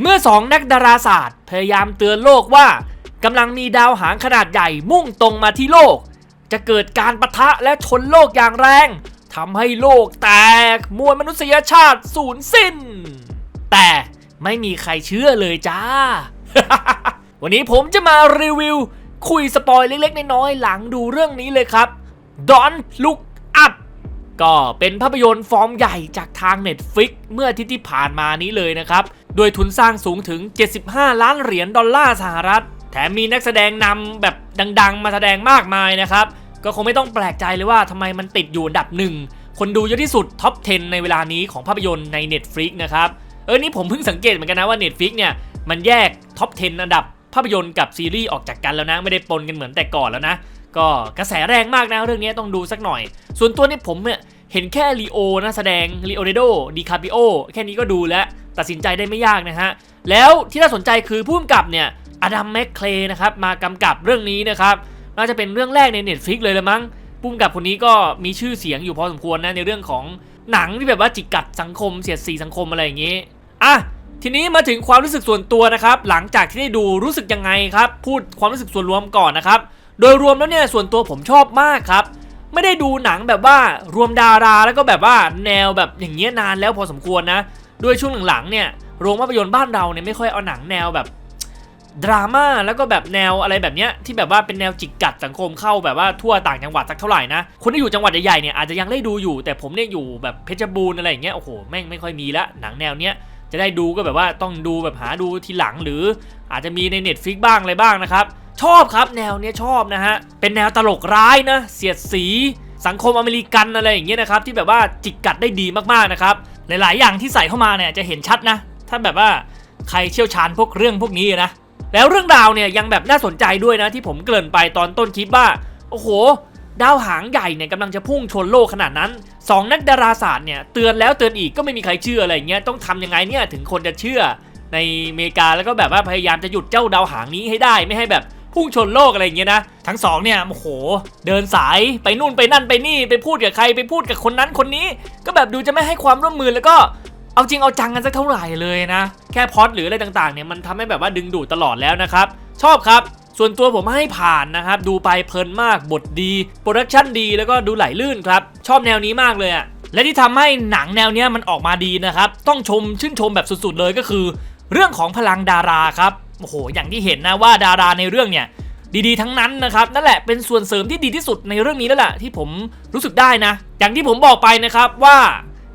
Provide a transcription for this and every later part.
เมื่อสองนักดาราศาสตร์ พยายามเตือนโลกว่ากำลังมีดาวหางขนาดใหญ่มุ่งตรงมาที่โลก จะเกิดการประทะและชนโลกอย่างแรงทำให้โลกแตกมวลมนุษยชาติสูญสิ้น แต่ไม่มีใครเชื่อเลยจ้า วันนี้ผมจะมารีวิว คุยสปอยเล็กๆ น้อยๆ หลังดูเรื่องนี้เลยครับ Don't Look Up ก็เป็นภาพยนตร์ฟอร์มใหญ่จากทาง Netflix เมื่ออาทิตย์ที่ผ่านมานี้เลยนะครับ โดยทุนสร้างสูงถึง 75 ล้านเหรียญดอลลาร์สหรัฐ แถมมีนักแสดงนำแบบดังๆ มาแสดงมากมายนะครับ ก็คงไม่ต้องแปลกใจเลยว่าทำไมมันติดอยู่อันดับหนึ่ง คนดูเยอะที่สุดท็อป 10 ในเวลานี้ของภาพยนตร์ใน Netflix นะครับ เออ นี่ผมเพิ่งสังเกตเหมือนกันนะว่า Netflix เนี่ย มันแยกท็อป 10 อันดับภาพยนตร์กับซีรีส์ออกจากกันแล้วนะ ไม่ได้ปนกันเหมือนแต่ก่อนแล้วนะ ก็กระแสแรงมากนะเรื่องนี้ต้องดูสักหน่อย ส่วนตัวนี่ผมเนี่ยเห็นแค่ลีโอนะแสดงลีโอเรโดดิคาปิโอแค่นี้ก็ดูแล้ว ตัดสินใจได้ไม่ยากนะฮะ แล้วที่น่าสนใจคือผู้กำกับเนี่ยอดัมแมคเคลนะครับมากำกับเรื่องนี้นะครับน่าจะเป็นเรื่องแรกใน Netflix เลยละมั้งผู้กำกับคนนี้ก็มีชื่อเสียงอยู่พอสมควรนะในเรื่องของหนังที่แบบว่าจิกกัดสังคมเสียดสีสังคมอะไรอย่างงี้อะทีนี้มาถึงความรู้สึกส่วนตัวนะครับ หลังจากที่ได้ดูรู้สึกยังไงครับ พูดความรู้สึกส่วนรวมก่อนนะครับ โดยรวมแล้วเนี่ยส่วนตัวผมชอบมากครับ ไม่ได้ดูหนังแบบว่ารวมดาราแล้วก็แบบว่าแนวแบบอย่างเงี้ยนานแล้วพอสมควรนะ ด้วยช่วงหลังๆเนี่ยโรงภาพยนตร์บ้านเราเนี่ยไม่ค่อยเอาหนังแนวแบบดราม่าแล้วก็แบบแนวอะไรแบบเนี้ยที่แบบว่าเป็นแนวจิกกัดสังคมเข้าแบบว่าทั่วต่างจังหวัดสักเท่าไหร่นะคนที่อยู่จังหวัดใหญ่ๆเนี่ยอาจจะยังได้ดูอยู่ แต่ผมเนี่ยอยู่แบบเพชรบูรณ์อะไรอย่างเงี้ยโอ้โหแม่งไม่ค่อยมีละหนังแนวเนี้ยจะได้ดูก็แบบว่าต้องดูแบบหาดูทีหลังหรือ อาจจะมีใน Netflix บ้างอะไรบ้างนะครับชอบครับแนวเนี้ยชอบนะฮะเป็นแนวตลกร้ายนะเสียดสีสังคมอเมริกันอะไรอย่างเงี้ยนะครับที่แบบว่าจิกกัดได้ดีมากๆนะครับ หลาย ๆ อย่างที่ใส่เข้ามาเนี่ยจะเห็นชัดนะ ถ้าแบบว่าใครเชี่ยวชาญพวกเรื่องพวกนี้นะ แล้วเรื่องราวเนี่ยยังแบบน่าสนใจด้วยนะที่ผมเกริ่นไปตอนต้นคลิปว่า โอ้โห ดาวหางใหญ่เนี่ยกำลังจะพุ่งชนโลกขนาดนั้นสองนักดาราศาสตร์เนี่ยเตือนแล้วเตือนอีกก็ไม่มีใครเชื่ออะไรเงี้ยต้องทำยังไงเนี่ยถึงคนจะเชื่อในอเมริกาแล้วก็แบบว่าพยายามจะหยุดเจ้าดาวหางนี้ให้ได้ไม่ให้แบบ พุ่งชนโลกอะไรอย่างเงี้ยนะ ทั้งสองเนี่ยโอ้โห เดินสายไปนู่นไปนั่นไปนี่ไปพูดกับใครไปพูดกับคนนั้นคนนี้ ก็แบบดูจะไม่ให้ความร่วมมือแล้วก็เอาจริงเอาจังกันสักเท่าไหร่เลยนะ แค่พอดหรืออะไรต่างๆเนี่ยมันทำให้แบบว่าดึงดูดตลอดแล้วนะครับ ชอบครับส่วนตัวผมให้ผ่านนะครับ ดูไปเพลินมากบทดีโปรดักชั่นดีแล้วก็ดูไหลลื่นครับ ชอบแนวนี้มากเลยอะและที่ทำให้หนังแนวนี้มันออกมาดีนะครับ ต้องชมชื่นชมแบบสุดๆเลยก็คือ เรื่องของพลังดาราครับ โอ้โหอย่างที่เห็นนะว่าดาราในเรื่องเนี่ยดีๆทั้งนั้นนะครับนั่นแหละเป็นส่วนเสริมที่ดีที่สุดในเรื่องนี้แล้วแหละที่ผมรู้สึกได้นะ อย่างที่ผมบอกไปนะครับว่า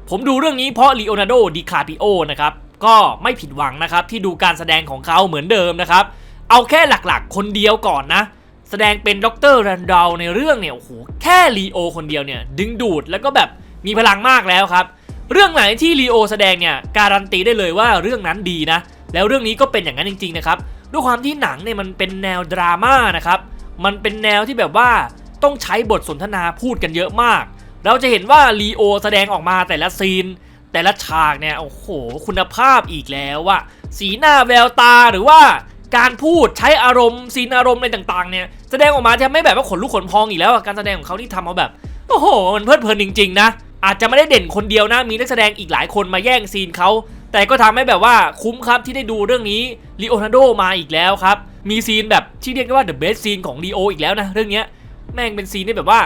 ผมดูเรื่องนี้เพราะลีโอนาร์โดดิคาปิโอนะครับก็ไม่ผิดหวังนะครับที่ดูการแสดงของเขาเหมือนเดิมนะครับเอาแค่หลักๆ คนเดียวก่อนนะ แสดงเป็นดรแรนดอลในเรื่องเนี่ยโอ้โหแค่ลีโอคนเดียวเนี่ยดึงดูดแล้วก็แบบมีพลังมากแล้วครับ เรื่องไหนที่ลีโอแสดงเนี่ยการันตีได้เลยว่าเรื่องนั้นดีนะ แล้วเรื่องนี้ก็เป็นอย่างนั้นจริงๆนะครับด้วยความที่หนังเนี่ยมันเป็นแนวดราม่านะครับมันเป็นแนวที่แบบว่าต้องใช้บทสนทนาพูดกันเยอะมาก เราจะเห็นว่าลีโอแสดงออกมาแต่ละซีน แต่ละฉากเนี่ยโอ้โห คุณภาพอีกแล้วอะสีหน้าแววตาหรือว่าการพูดใช้อารมณ์ซีนอารมณ์อะไรต่างๆเนี่ยแสดงออกมาจะไม่แบบว่าขนลุกขนพองอีกแล้วการแสดงของเขาที่ทำเอาแบบโอ้โห มันเพลิดเพลินจริงๆนะอาจจะไม่ได้เด่นคนเดียวนะมีนักแสดงอีกหลายคนมาแย่งซีนเขา แต่ก็ทำให้แบบว่าคุ้มครับที่ได้ดูเรื่องนี้ลีโอนาร์โดมาอีกแล้วครับ มีซีนแบบที่เรียกได้ว่า the best ซีนของลีโออีกแล้วนะเรื่องนี้แม่งเป็นซีนที่แบบว่า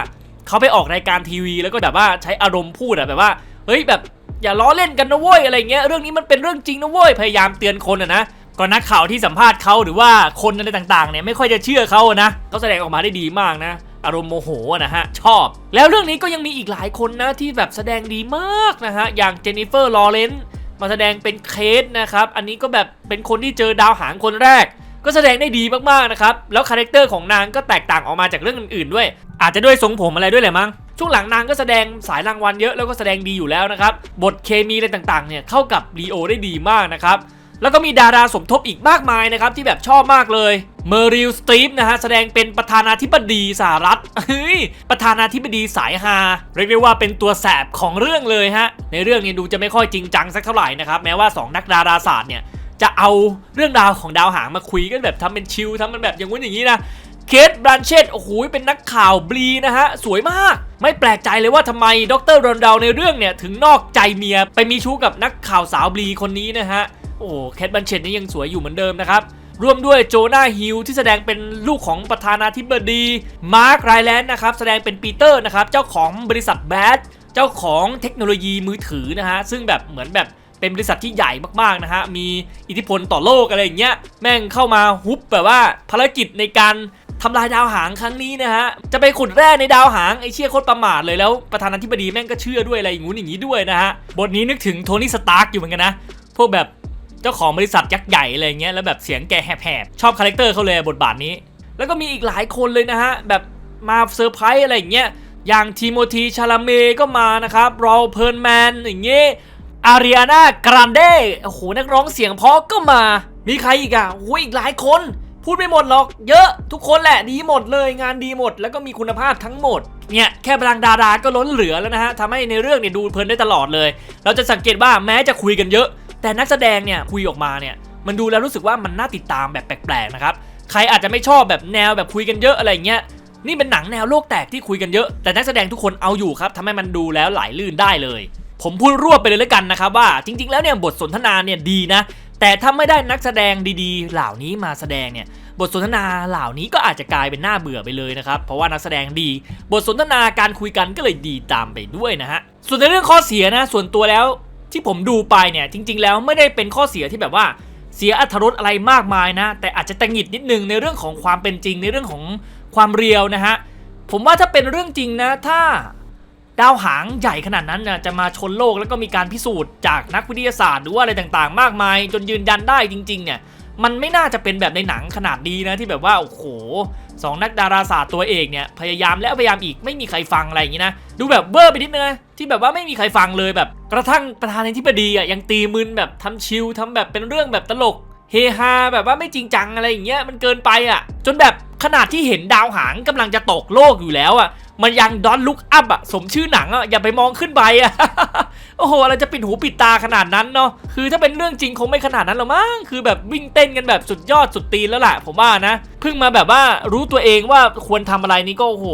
เขาไปออกรายการทีวี แล้วก็แบบว่าใช้อารมณ์พูดอะแบบว่าเฮ้ยแบบอย่าล้อเล่นกันนะเว้ยอะไรเงี้ยเรื่องนี้มันเป็นเรื่องจริงนะเว้ยพยายามเตือนคนอะนะก็นักข่าวที่สัมภาษณ์เขาหรือว่าคนอะไรต่างๆเนี่ยไม่ค่อยจะเชื่อเขาอะนะเขาแสดงออกมาได้ดีมากนะอารมณ์โมโหนะฮะ ชอบ แล้วเรื่องนี้ก็ยังมีอีกหลายคนนะที่แบบแสดงดีมากนะฮะ อย่างเจนนิเฟอร์ลอเรนซ์ มาแสดงเป็นเคสนะครับ อันนี้ก็แบบเป็นคนที่เจอดาวหางคนแรก ก็แสดงได้ดีมากๆนะครับ แล้วคาแรคเตอร์ของนางก็แตกต่างออกมาจากเรื่องอื่นๆด้วย อาจจะด้วยทรงผมอะไรด้วยแหละมั้ง ช่วงหลังนางก็แสดงสายรางวัลเยอะแล้วก็แสดงดีอยู่แล้วนะครับ บทเคมีอะไรต่างๆเนี่ยเข้ากับลีโอได้ดีมากนะครับ แล้วก็มีดาราสมทบอีกมากมายนะครับที่แบบชอบมากเลย เมอริลสตีฟนะฮะแสดงเป็นประธานาธิบดีสหรัฐเฮ้ยประธานาธิบดีสายฮาเรียกได้ว่าเป็นตัวแสบของเรื่องเลยฮะในเรื่องนี้ดูจะไม่ค่อยจริงจังสักเท่าไหร่นะครับแม้ว่า 2 นักดาราศาสตร์เนี่ยจะเอาเรื่องราวของดาวหางมาคุยกันแบบทำเป็นชิลทำมันแบบอย่างงู้นอย่างนี้นะเคทบรันเชตโอ้โหเป็นนักข่าวบลีนะฮะ สวยมาก ไม่แปลกใจเลยว่าทำไมดรรอนดาวในเรื่องเนี่ย ถึงนอกใจเมียไปมีชู้กับนักข่าวสาวบลีคนนี้นะฮะ โอ้แคทบันเชตนี่ยังสวยอยู่เหมือนเดิมนะครับ ร่วมด้วยโจนาฮิลที่แสดงเป็นลูกของประธานาธิบดีมาร์คไรแลนด์นะครับแสดงเป็นปีเตอร์นะครับเจ้าของบริษัทแบดเจ้าของเทคโนโลยีมือถือนะฮะซึ่งแบบเหมือนแบบเป็นบริษัทที่ใหญ่มากๆนะฮะ มีอิทธิพลต่อโลกอะไรอย่างเงี้ย แม่งเข้ามาฮุบแบบว่าภารกิจในการทำลายดาวหางครั้งนี้นะฮะ จะไปขุดแร่ในดาวหางไอเชี่ยโคตรประมาทเลยแล้วประธานาธิบดีแม่งก็เชื่อด้วยอะไรอย่างงู้นอย่างนี้ด้วยนะฮะ บทนี้นึกถึงโทนี่สตาร์กอยู่เหมือนกันนะ พวกแบบ เจ้าของบริษัทยักษ์ใหญ่อะไรเงี้ยแล้วแบบเสียงแกแหบๆชอบคาแรคเตอร์เขาเลยบทบาทนี้ แล้วก็มีอีกหลายคนเลยนะฮะแบบมาเซอร์ไพรส์อะไรอย่างเงี้ยอย่างทีโมธีชาลาเมก็มานะครับรอเพิร์นแมนอย่างเงี้ยอาริอาน่ากรานเดโอ้โหนักร้องเสียงเพราะก็มา มีใครอีกอะโอ้ยอีกหลายคน พูดไม่หมดหรอก เยอะทุกคนแหละดีหมดเลยงานดีหมด แล้วก็มีคุณภาพทั้งหมด เนี่ยแค่พลังดาราก็ล้นเหลือแล้วนะฮะทำให้ในเรื่องเนี่ยดูเพลินได้ตลอดเลย เราจะสังเกตว่าแม้จะคุยกันเยอะ แต่นักแสดงเนี่ยคุยออกมาเนี่ยมันดูแล้วรู้สึกว่ามันน่าติดตามแบบแปลกๆนะครับใครอาจจะไม่ชอบแบบแนวแบบคุยกันเยอะอะไรเงี้ยนี่เป็นหนังแนวโลกแตกที่คุยกันเยอะ แต่นักแสดงทุกคนเอาอยู่ครับทำให้มันดูแล้วไหลลื่นได้เลย ผมพูดรวบไปเลยแล้วกันนะครับว่าจริง ๆ แล้วเนี่ยบทสนทนาเนี่ยดีนะ แต่ถ้าไม่ได้นักแสดงดีๆ เหล่านี้มาแสดงเนี่ยบทสนทนาเหล่านี้ก็อาจจะกลายเป็นหน้าเบื่อไปเลยนะครับเพราะว่านักแสดงดี บทสนทนาการคุยกันก็เลยดีตามไปด้วยนะฮะส่วนในเรื่องข้อเสียนะ ส่วนตัวแล้ว ที่ผมดูไปเนี่ยจริง ๆ แล้วไม่ได้เป็นข้อเสียที่แบบว่าเสียอัธรสอะไรมากมายนะ แต่อาจจะตังหงิดนิดนึงในเรื่องของความเป็นจริงในเรื่องของความเรียวนะฮะผมว่าถ้าเป็นเรื่องจริงนะถ้าดาวหางใหญ่ขนาดนั้นนะจะมาชนโลกแล้วก็มีการพิสูจน์จากนักวิทยาศาสตร์หรือว่าอะไรต่างๆ มากมาย จนยืนยันได้จริง ๆ เนี่ย มันไม่น่าจะเป็นแบบในหนังขนาดนี้นะที่แบบว่าโอ้โหสองนักดาราศาสตร์ตัวเอกเนี่ยพยายามแล้วพยายามอีกไม่มีใครฟังอะไรอย่างนี้นะดูแบบเบอร์ไปนิดนึงนะที่แบบว่าไม่มีใครฟังเลยแบบ กระทั่งประธานาธิบดีอะยังตีมึนแบบทำชิลทำแบบเป็นเรื่องแบบตลกเฮฮาแบบว่าไม่จริงจังอะไรอย่างเงี้ยมันเกินไปอะ จนแบบขนาดที่เห็นดาวหางกำลังจะตกโลกอยู่แล้วอะมันยังดอนลุกอัพอะสมชื่อหนังอะอย่าไปมองขึ้นไปอะ โอ้โหอะไรจะปิดหูปิดตาขนาดนั้นเนาะคือถ้าเป็นเรื่องจริงคงไม่ขนาดนั้นหรอกมั้งคือแบบวิ่งเต้นกันแบบสุดยอดสุดตีนแล้วล่ะ ผมว่านะเพิ่งมาแบบว่ารู้ตัวเองว่าควรทำอะไรนี่ก็โอ้โห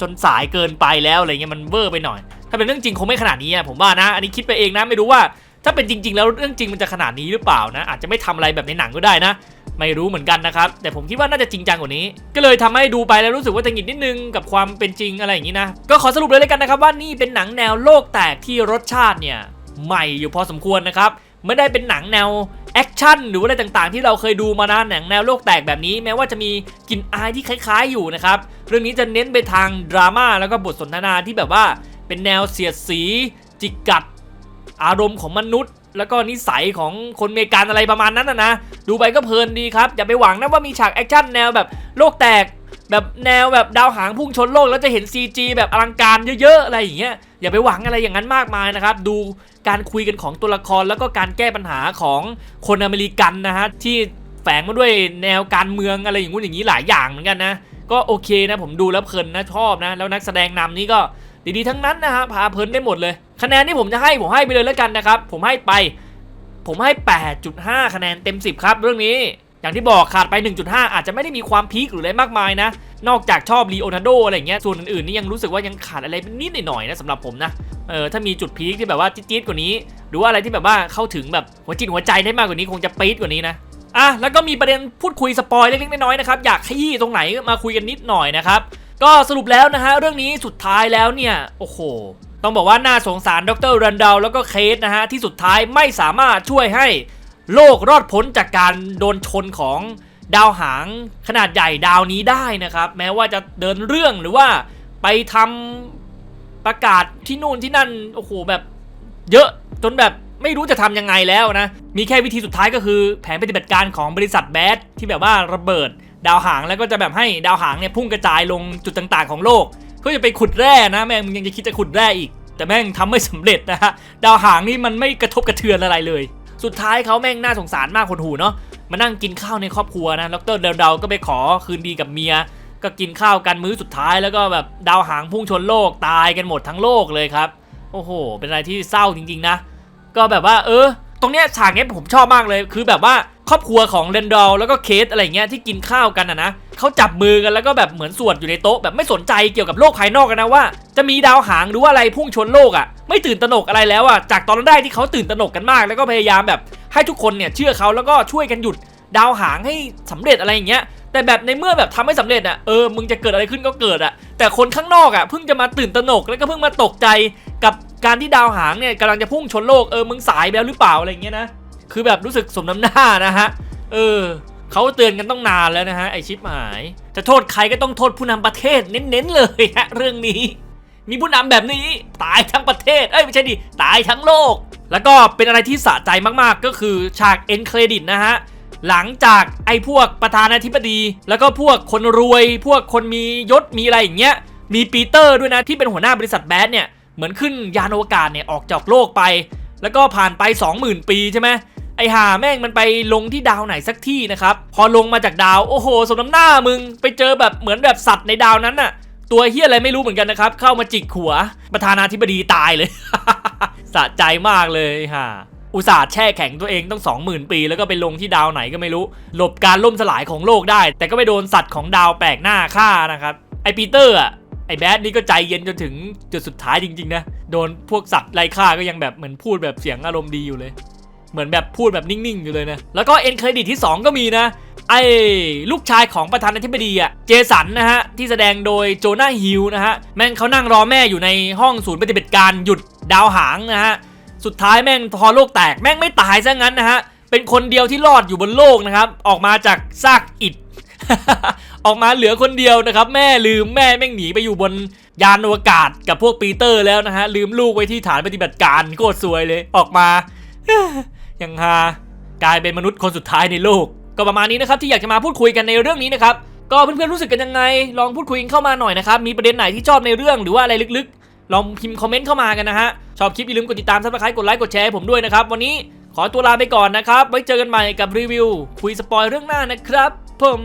จนสายเกินไปแล้วอะไรเงี้ยมันเวอร์ไปหน่อย ถ้าเป็นเรื่องจริงคงไม่ขนาดนี้อะผมว่านะ อันนี้คิดไปเองนะไม่รู้ว่าถ้าเป็นจริง ๆ แล้วเรื่องจริงมันจะขนาดนี้หรือเปล่านะ อาจจะไม่ทำอะไรแบบในหนังก็ได้นะ ไม่รู้เหมือนกันนะครับ แต่ผมคิดว่าน่าจะจริงจังกว่านี้ ก็เลยทำให้ดูไปแล้วรู้สึกว่าจะหงิดนิดนึงกับความเป็นจริงอะไรอย่างนี้นะ ก็ขอสรุปเลยเลยกันนะครับว่านี่เป็นหนังแนวโลกแตกที่รสชาติเนี่ยใหม่อยู่พอสมควรนะครับไม่ได้เป็นหนังแนวแอคชั่นหรืออะไรต่างๆ ที่เราเคยดูมานะหนังแนวโลกแตกแบบนี้ แม้ว่าจะมีกลิ่นอายที่คล้าย ๆ อยู่นะครับเรื่องนี้จะเน้นไปทางดราม่าแล้วก็บทสนทนาที่แบบว่าเป็นแนวเสียดสีจิกกัดอารมณ์ของมนุษย์ แล้วก็นิสัยของคนเมกันอะไรประมาณนั้นนะนะดูไปก็เพลินดีครับ อย่าไปหวังนะว่ามีฉากแอคชั่นแนวแบบโลกแตกแบบแนวแบบดาวหางพุ่งชนโลกแล้วจะเห็น CG แบบอลังการเยอะ ๆ อะไรอย่างเงี้ยอย่าไปหวังอะไรอย่างนั้นมากมายนะครับ ดูการคุยกันของตัวละครแล้วก็การแก้ปัญหาของคนอเมริกันนะฮะที่แฝงมาด้วยแนวการเมืองอะไรอย่างงู้นอย่างนี้หลายอย่างเหมือนกันนะ ก็โอเคนะผมดูแล้วเพลินนะชอบนะ แล้วนักแสดงนำนี่ก็ ดีๆทั้งนั้นนะฮะพาเพลินได้หมดเลย คะแนนที่ผมจะให้ผมให้ไปเลยแล้วกันนะครับผมให้ไป ผมให้ 8.5 คะแนนเต็ม 10 ครับเรื่องนี้อย่างที่บอกขาดไป 1.5 อาจจะไม่ได้มีความพีคหรืออะไรมากมายนะ นอกจากชอบลีโอนาร์โดอะไรเงี้ยส่วนอื่นๆนี่ยังรู้สึกว่ายังขาดอะไรนิดหน่อยๆนะสำหรับผมนะเออถ้ามีจุดพีคที่แบบว่าจี๊ดๆกว่านี้ หรือว่าอะไรที่แบบว่าเข้าถึงแบบหัวจิตหัวใจได้มากกว่านี้คงจะปี๊ดกว่านี้นะอะแล้วก็มีประเด็นพูดคุยสปอยเล็กๆน้อยๆนะครับอยากขยี้ตรงไหนมาคุยกันนิดหน่อยนะครับ ก็สรุปแล้วนะฮะเรื่องนี้สุดท้ายแล้วเนี่ยโอ้โห ต้องบอกว่าน่าสงสารดรรันดาลแล้วก็เคสนะฮะที่สุดท้ายไม่สามารถช่วยให้โลกรอดพ้นจากการโดนชนของดาวหางขนาดใหญ่ดาวนี้ได้นะครับ แม้ว่าจะเดินเรื่องหรือว่าไปทำประกาศที่นู่นที่นั่นโอ้โหแบบเยอะจนแบบไม่รู้จะทำยังไงแล้วนะ มีแค่วิธีสุดท้ายก็คือแผนปฏิบัติการของบริษัทแบดที่แบบว่าระเบิด ดาวหางแล้วก็จะแบบให้ดาวหางเนี่ยพุ่งกระจายลงจุดต่างๆของโลกเพื่อจะไปขุดแร่นะแม่งมึงยังจะคิดจะขุดแร่อีก แต่แม่งทำไม่สำเร็จนะฮะดาวหางนี่มันไม่กระทบกระเทือนอะไรเลย สุดท้ายเขาแม่งน่าสงสารมากคนหูเนาะมานั่งกินข้าวในครอบครัวนะดรเดาๆก็ไปขอคืนดีกับเมียก็กินข้าวกันมื้อสุดท้ายแล้วก็แบบดาวหางพุ่งชนโลกตายกันหมดทั้งโลกเลยครับ โอ้โห เป็นอะไรที่เศร้าจริงๆนะ ก็แบบว่าเออ ตรงเนี้ยฉากเนี้ยผมชอบมากเลย คือแบบว่า ครอบครัวของเรนดอลแล้วก็เคสอะไรเงี้ยที่กินข้าวกันนะนะเขาจับมือกันแล้วก็แบบเหมือนสวดอยู่ในโต๊ะแบบไม่สนใจเกี่ยวกับโลกภายนอกกันนะว่า จะมีดาวหางหรือว่าอะไรพุ่งชนโลกอะ่ะไม่ตื่นตระหนกอะไรแล้วอะ่ะจากตอนแรกที่เขาตื่นตระหนกกันมาก แล้วก็พยายามแบบให้ทุกคนเนี่ยเชื่อเขาแล้วก็ช่วยกันหยุดดาวหางให้สำเร็จอะไรอย่างเงี้ยแต่แบบในเมื่อแบบทำให้สำเร็จอะเออมึงจะเกิดอะไรขึ้นก็เกิดอะแต่คนข้างนอกอะเพิ่งจะมาตื่นตระหนกแล้วก็เพิ่งมาตกใจกับการที่ดาวหางเนี่ยกำลังจะพุ่งชนโลกเออมึงสายไปแล้วหรือเปล่าอะไรเงี้ยนะ คือแบบรู้สึกสมน้ำหน้านะฮะ เออเขาเตือนกันต้องนานแล้วนะฮะไอชิปหาย จะโทษใครก็ต้องโทษผู้นำประเทศเน้นๆเลยฮะเรื่องนี้ มีผู้นำแบบนี้ตายทั้งประเทศ เอ้ยไม่ใช่ดิตายทั้งโลก แล้วก็เป็นอะไรที่สะใจมากๆก็คือฉากเอ็นเครดิตนะฮะหลังจากไอ้พวกประธานาธิบดี แล้วก็พวกคนรวย พวกคนมียศมีอะไรอย่างเงี้ย มีปีเตอร์ด้วยนะที่เป็นหัวหน้าบริษัทแบดเนี่ยเหมือนขึ้นยานอวกาศเนี่ยออกจากโลกไป แล้วก็ผ่านไป 20,000 ปีใช่ไหม ไอห่าแม่งมันไปลงที่ดาวไหนสักที่นะครับ พอลงมาจากดาวโอ้โห สมน้ำหน้ามึง ไปเจอแบบเหมือนแบบสัตว์ในดาวนั้นน่ะ ตัวเฮียอะไรไม่รู้เหมือนกันนะครับ เข้ามาจิกหัว ประธานาธิบดีตายเลย สะใจมากเลยฮ่าอุตส่าห์แช่แข็งตัวเองต้อง 20,000 ปีแล้วก็ไปลงที่ดาวไหนก็ไม่รู้ หลบการล่มสลายของโลกได้ แต่ก็ไปโดนสัตว์ของดาวแปลกหน้าฆ่านะครับไอปีเตอร์อะไอแบดนี่ก็ใจเย็นจนถึงจุดสุดท้ายจริงๆนะ โดนพวกสัตว์ไล่ฆ่าก็ยังแบบเหมือนพูดแบบเสียงอารมณ์ดีอยู่เลย เหมือนแบบพูดแบบนิ่งๆ อยู่เลยนะ แล้วก็เอ็นเครดิตที่ 2 ก็มีนะ ไอ้ลูกชายของประธานาธิบดีอะเจสันนะฮะ ที่แสดงโดยโจนาฮิลนะฮะ แม่งเขานั่งรอแม่อยู่ในห้องศูนย์ปฏิบัติการหยุดดาวหางนะฮะ สุดท้ายแม่งพอโลกแตกแม่งไม่ตายซะงั้นนะฮะ เป็นคนเดียวที่รอดอยู่บนโลกนะครับ ออกมาจากซากอิฐออกมาเหลือคนเดียวนะครับ แม่ลืมแม่แม่งหนีไปอยู่บนยานอวกาศกับพวกปีเตอร์แล้วนะฮะลืมลูกไว้ที่ฐานปฏิบัติการโคตรซวยเลยออกมา ยังฮากลายเป็นมนุษย์คนสุดท้ายในโลก ก็ประมาณนี้นะครับที่อยากจะมาพูดคุยกันในเรื่องนี้นะครับก็เพื่อนๆรู้สึกกันยังไง ลองพูดคุยกันเข้ามาหน่อยนะครับมีประเด็นไหนที่ชอบในเรื่องหรือว่าอะไรลึกๆ ลองพิมพ์คอมเมนต์เข้ามากันนะฮะชอบคลิปอย่าลืมกดติดตามซับสไครต์กดไลค์กดแชร์ให้ผมด้วยนะครับวันนี้ขอตัวลาไปก่อนนะครับไว้เจอกันใหม่กับรีวิวคุยสปอยเรื่องหน้านะครับ ผม